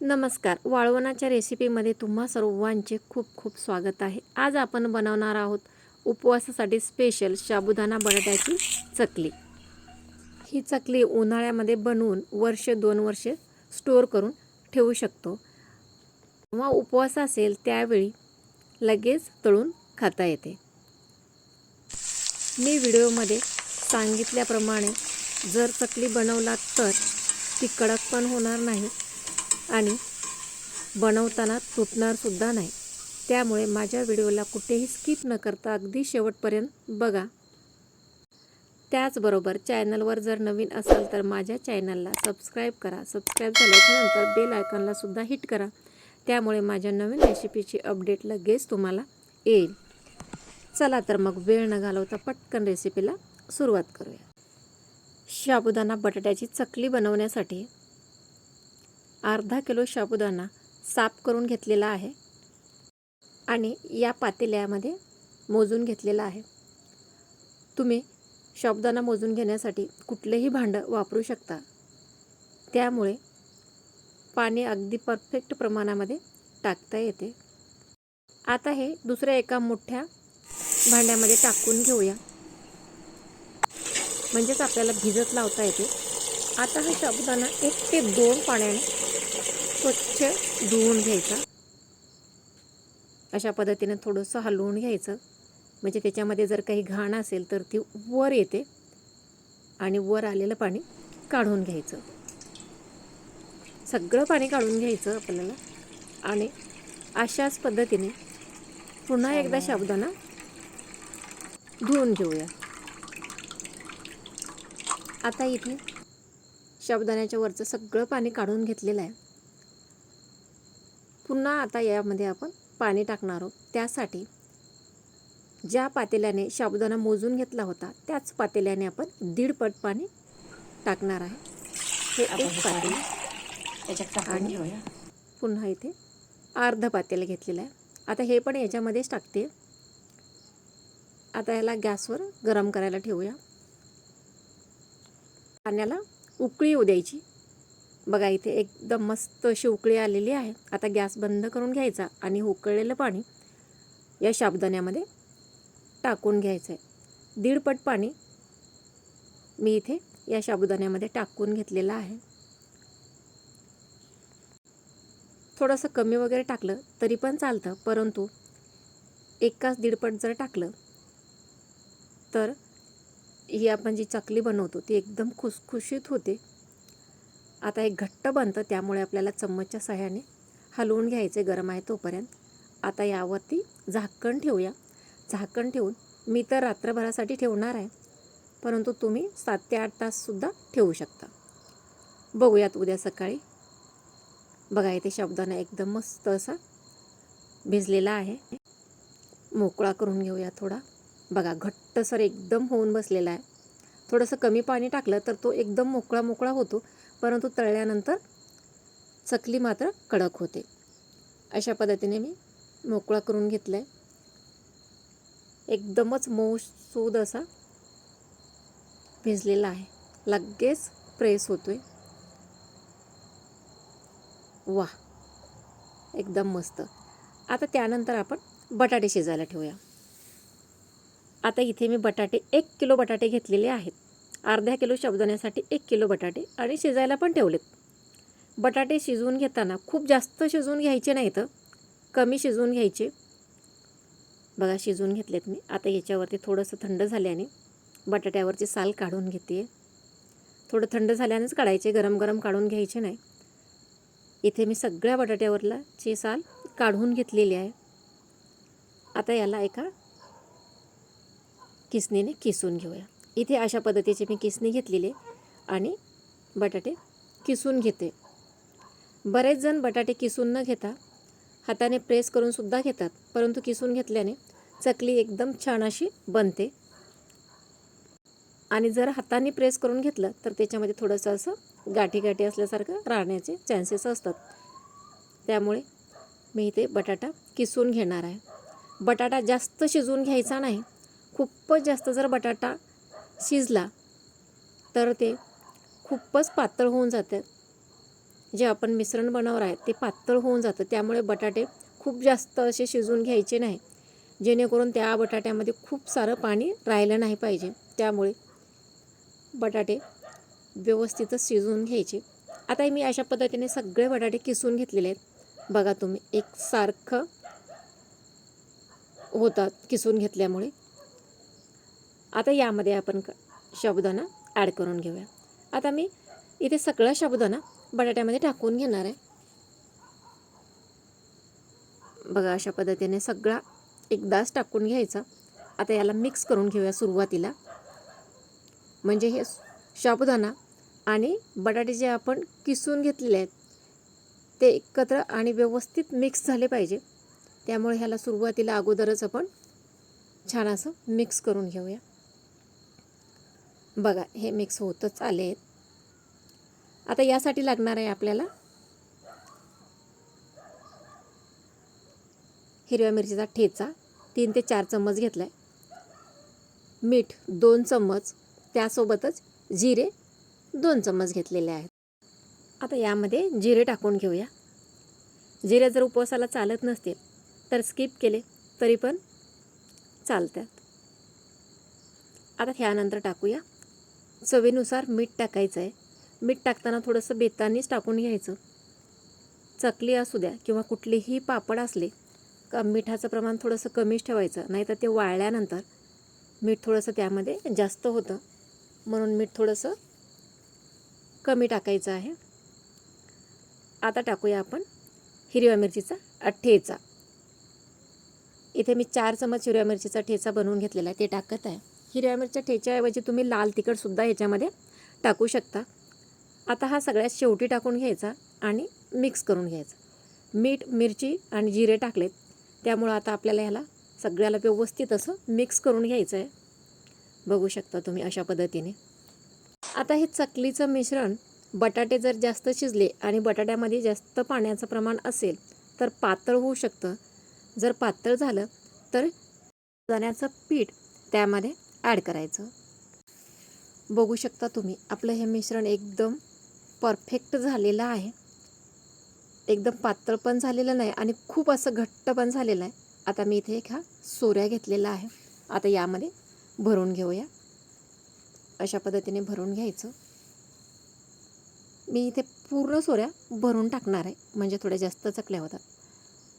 नमस्कार. वाळवणाच्या रेसिपीमध्ये तुम्हा सर्वांचे खूप खूप स्वागत आहे. आज आपण बनवणार आहोत उपवासासाठी स्पेशल साबुदाणा बटाट्याची चकली. ही चकली उन्हाळ्यामध्ये बनवून वर्ष दोन वर्षे स्टोअर करून ठेवू शकतो. किंवा उपवास असेल त्यावेळी लगेच तळून खाता येते. मी व्हिडिओमध्ये सांगितल्याप्रमाणे जर चकली बनवला तर ती कडक पण होणार नाही आणि बनवताना तुटणारसुद्धा नाही. त्यामुळे माझ्या व्हिडिओला कुठेही स्किप न करता अगदी शेवटपर्यंत बघा. त्याचबरोबर चॅनलवर जर नवीन असाल तर माझ्या चॅनलला सबस्क्राईब करा. सबस्क्राईब झाल्याच्यानंतर बेल आयकॉनलासुद्धा हिट करा. त्यामुळे माझ्या नवीन रेसिपीची अपडेट लगेच तुम्हाला येईल. चला तर मग वेळ न घालवता पटकन रेसिपीला सुरुवात करूया. साबुदाणा बटाट्याची चकली बनवण्यासाठी अर्धा किलो साबुदाणा साफ करून घेतलेला आहे आणि या पातेल्यामध्ये मोजून घेतलेला आहे. तुम्ही साबुदाणा मोजून घेण्यासाठी कुठलेही भांडं वापरू शकता. त्यामुळे पाणी अगदी परफेक्ट प्रमाणामध्ये टाकता येते. आता हे दुसऱ्या एका मोठ्या भांड्यामध्ये टाकून घेऊया. म्हणजेच आपल्याला भिजत लावता येते. आता हा साबुदाणा एक ते दोन पाण्याने स्वच्छ धुवून घ्यायचा. अशा पद्धतीनं थोडंसं हलवून घ्यायचं. म्हणजे त्याच्यामध्ये जर काही घाण असेल तर ती वर येते आणि वर आलेलं पाणी काढून घ्यायचं. सगळं पाणी काढून घ्यायचं आपल्याला. आणि अशाच पद्धतीने पुन्हा एकदा साबुदाणा धुवून घेऊया. आता इथे साबुदाण्याच्या वरचं सगळं पाणी काढून घेतलेलं आहे. पुन्हा आता यामध्ये आपण पाणी टाकणार आहोत. त्यासाठी ज्या पातेल्याने साबुदाणा मोजून घेतला होता त्याच पातेल्याने आपण दीड पट पाणी टाकणार आहे. हे एक पातेले. आणि- पुन्हा इथे अर्ध पातेलं घेतलेलं आहे. आता हे पण याच्यामध्येच टाकते. आता याला गॅसवर गरम करायला ठेवूया. पाण्याला उकळी येऊ द्यायची. बघा इथे एकदम मस्त अशी उकळी आलेली आहे. आता गॅस बंद करून घ्यायचा आणि उकळलेलं पाणी या साबुदाण्यामध्ये टाकून घ्यायचं आहे दीडपट पाणी मी इथे या साबुदाण्यामध्ये टाकून घेतलेलं आहे. थोडंसं कमी वगैरे टाकलं तरी पण चालतं परंतु एकाच दीडपट जर टाकलं तर ही आपण जी चकली बनवतो ती एकदम खुसखुशीत होते. आता एक घट्ट बनतं त्यामुळे आपल्याला चम्मचच्या सहाय्याने हलवून घ्यायचे गरम आहे तोपर्यंत. आता यावरती झाकण ठेवूया. झाकण ठेवून मी तर रात्रभरासाठी ठेवणार आहे परंतु तुम्ही सात ते आठ ताससुद्धा ठेवू शकता. बघूयात उद्या सकाळी. बघा इथे शब्दांना एकदम मस्त असा भिजलेला आहे. मोकळा करून घेऊया थोडा. बघा घट्टसर एकदम होऊन बसलेला आहे. थोडंसं कमी पाणी टाकलं तर तो एकदम मोकळा मोकळा होतो. परंतु तळल्यानंतर चकली मात्र कडक होते. अशा पद्धतीने मी मोकळा करून घेतला आहे एकदमच मऊसूद असा भिजलेला आहे. लगेच प्रेस होतो आहे वा एकदम मस्त. आता त्यानंतर आपण बटाटे शिजायला ठेवूया. आता इथे मी बटाटे एक किलो बटाटे घेतलेले आहेत. अर्ध्या किलो साबुदाण्यासाठी एक किलो बटाटे आणि शिजायला पण ठेवलेत. बटाटे शिजवून घेताना खूप जास्त शिजवून घ्यायचे नाहीत कमी शिजवून घ्यायचे. बघा शिजवून घेतलेत मी. आता याच्यावरती थोडंसं थंड झाल्याने बटाट्यावरची साल काढून घेते. थोडं थंड झाल्यानेच काढायचे गरम गरम काढून घ्यायचे नाही. इथे मी सगळ्या बटाट्यावरला ची साल काढून घेतलेली आहे. आता याला एका किसणीने किसून घेऊया. इथे अशा पद्धतीचे मी किसणी घेतलेली आणि बटाटे किसून घेते. बरेच जण बटाटे किसून न घेता हाताने प्रेस करूनसुद्धा घेतात परंतु किसून घेतल्याने चकली एकदम छान अशी बनते. आणि जर हाताने प्रेस करून घेतलं तर त्याच्यामध्ये थोडंसं असं गाठी गाठी असल्यासारखं राहण्याचे चान्सेस असतात. त्यामुळे मी इथे बटाटा किसून घेणार आहे. बटाटा जास्त शिजवून घ्यायचा नाही. खूपच जास्त जर बटाटा शिजला तर ते खूपच पातळ होऊन जातं. जे आपण मिश्रण बनवणार आहे ते पातळ होऊन जातं. त्यामुळे बटाटे खूप जास्त असे शिजवून घ्यायचे नाही. जेणेकरून त्या बटाट्यामध्ये खूप सारं पाणी राहिलं नाही पाहिजे. त्यामुळे बटाटे व्यवस्थितच शिजवून घ्यायचे. आता मी अशा पद्धतीने सगळे बटाटे किसून घेतलेले आहेत. बघा तुम्ही एक सारखं होतात किसून घेतल्यामुळे. आता यामध्ये आपण क साबुदाणा ॲड करून घेऊया. आता मी इथे सगळा साबुदाणा बटाट्यामध्ये टाकून घेणार आहे. बघा अशा पद्धतीने सगळा एकदाच टाकून घ्यायचा. आता याला मिक्स करून घेऊया सुरुवातीला. म्हणजे हे साबुदाणा आणि बटाटे जे आपण किसून घेतलेले आहेत ते एकत्र आणि व्यवस्थित मिक्स झाले पाहिजे. त्यामुळे ह्याला सुरुवातीला अगोदरच आपण छान असं मिक्स करून घेऊया. बघा हे मिक्स होतच आले. आहेत आता यासाठी लागणार आहे आपल्याला हिरव्या मिरचीचा ठेचा. तीन ते चार चम्मच घेतला आहे मीठ दोन चम्मच. त्यासोबतच जिरे दोन चम्मच घेतलेले आहेत. आता यामध्ये जिरे टाकून घेऊया. जिरे जर उपवासाला चालत नसतील तर स्किप केले तरी पण चालतात. आता ह्यानंतर टाकूया. चवीनुसार मीठ टाकायचं आहे. मीठ टाकताना थोडंसं बेतानीच टाकून घ्यायचं. चकली असू द्या किंवा कुठलीही पापड असले का मिठाचं प्रमाण थोडंसं कमीच ठेवायचं नाहीतर ते वाळल्यानंतर मीठ थोडंसं त्यामध्ये जास्त होतं. म्हणून मीठ थोडंसं कमी टाकायचं आहे. आता टाकूया आपण हिरव्या मिरचीचा ठेचा. इथे मी चार चमच हिरव्या मिरचीचा ठेचा बनवून घेतलेला आहे ते टाकत आहे. हिरव्या मिरच्या ठेच्याऐवजी तुम्ही लाल तिखटसुद्धा ह्याच्यामध्ये टाकू शकता. आता हा सगळ्यात शेवटी टाकून घ्यायचा आणि मिक्स करून घ्यायचा. मीठ मिरची आणि जिरे टाकलेत. त्यामुळं आता आपल्याला ह्याला सगळ्याला व्यवस्थित असं मिक्स करून घ्यायचं आहे बघू शकता तुम्ही अशा पद्धतीने. आता हे चकलीचं मिश्रण बटाटे जर जास्त शिजले आणि बटाट्यामध्ये जास्त पाण्याचं प्रमाण असेल तर पातळ होऊ शकतं. जर पातळ झालं तर दाण्याचं पीठ त्यामध्ये ॲड करायचं. बघू शकता तुम्ही आपलं हे मिश्रण एकदम परफेक्ट झालेलं आहे. एकदम पातळ पण झालेलं नाही आणि खूप असं घट्ट पण झालेलं आहे. आता मी इथे एक हा सोऱ्या घेतलेला आहे. आता यामध्ये भरून घेऊया. अशा पद्धतीने भरून घ्यायचं. मी इथे पूर्ण सोऱ्या भरून टाकणार आहे. म्हणजे थोड्या जास्त चकल्या होतात.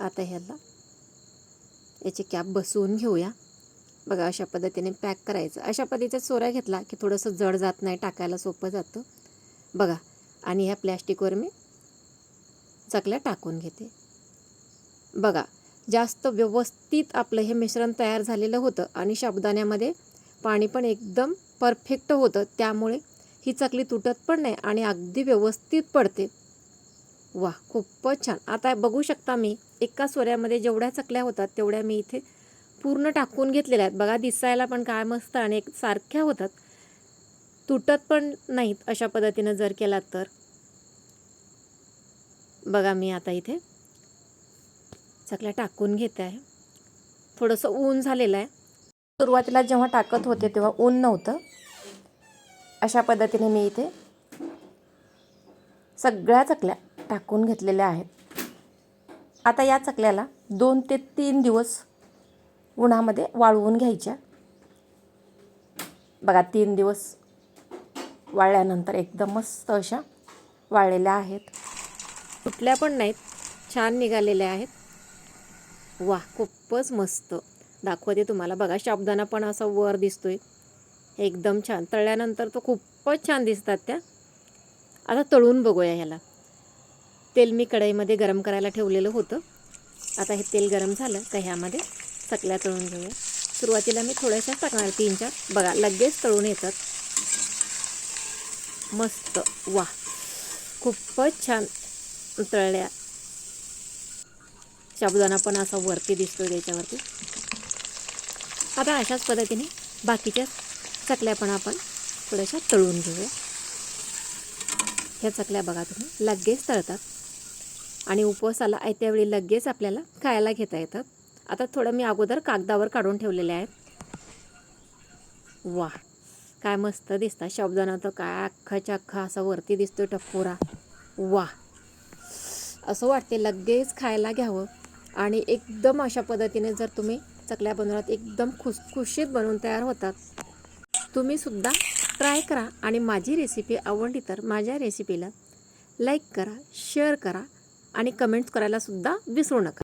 आता ह्याला याची कॅप बसवून घेऊया. बघा अशा पद्धतीने पॅक करायचं. अशा पद्धतीचा सोऱ्या घेतला की थोडंसं जड जात नाही टाकायला सोपं जातं. बघा आणि ह्या प्लॅस्टिकवर मी चकल्या टाकून घेते. बघा जास्त व्यवस्थित आपलं हे मिश्रण तयार झालेलं होतं आणि साबुदाण्यामध्ये पाणी पण एकदम परफेक्ट होतं. त्यामुळे ही चकली तुटत पण नाही आणि अगदी व्यवस्थित पडते. वा खूपच छान. आता बघू शकता मी एका सोऱ्यामध्ये जेवढ्या चकल्या होतात तेवढ्या मी इथे पूर्ण टाकून घेतलेल्या आहेत. बघा दिसायला पण काय मस्त आणि एक सारख्या होतात. तुटत पण नाहीत अशा पद्धतीनं जर केलात तर. बघा मी आता इथे चकल्या टाकून घेते आहे. थोडंसं ऊन झालेलं आहे. सुरुवातीला जेव्हा टाकत होते तेव्हा ऊन नव्हतं. अशा पद्धतीने मी इथे सगळ्या चकल्या टाकून घेतलेल्या आहेत. आता या चकल्याला दोन ते तीन दिवस उन्हामध्ये वाळवून घ्यायच्या. बघा तीन दिवस वाळल्यानंतर एकदम मस्त अशा वाळलेल्या आहेत. तुटल्या पण नाहीत छान निघालेल्या आहेत. वा खूपच मस्त. दाखवते तुम्हाला. बघा शाबदाना पण असा वर दिसतोय. एकदम छान. तळल्यानंतर तो खूपच छान दिसतात त्या. आता तळून बघूया ह्याला. तेल मी कढईमध्ये गरम करायला ठेवलेलं होतं. आता हे तेल गरम झालं का ह्यामध्ये? चकल्या तळून घेऊया. सुरुवातीला मी थोड्याशा टाकणार तीन चार बघा लगेच तळून येतात. मस्त वा खूपच छान तळल्या. साबुदाणा पण असा वरती दिसतो त्याच्यावरती. आता अशाच पद्धतीने बाकीच्या चकल्या पण आपण थोड्याशा तळून घेऊया. ह्या चकल्या बघा तुम्ही लगेच तळतात. आणि उपवासाला आयत्यावेळी लगेच आपल्याला खायला घेता येतात. आता थोडं मी अगोदर कागदावर काढून ठेवलेले आहे वा काय मस्त दिसतात शब्दानं तर काय अख्खाच्या अख्खा असा वरती दिसतो टप्पोरा. वा असं वाटते लगेच खायला घ्यावं. आणि एकदम अशा पद्धतीने जर तुम्ही चकल्या बनवलात एकदम खुसखुशीत बनवून तयार होतात तुम्ही सुद्धा ट्राय करा. आणि माझी रेसिपी आवडली तर माझ्या रेसिपीला लाईक करा शेअर करा आणि कमेंट्स करायलासुद्धा विसरू नका.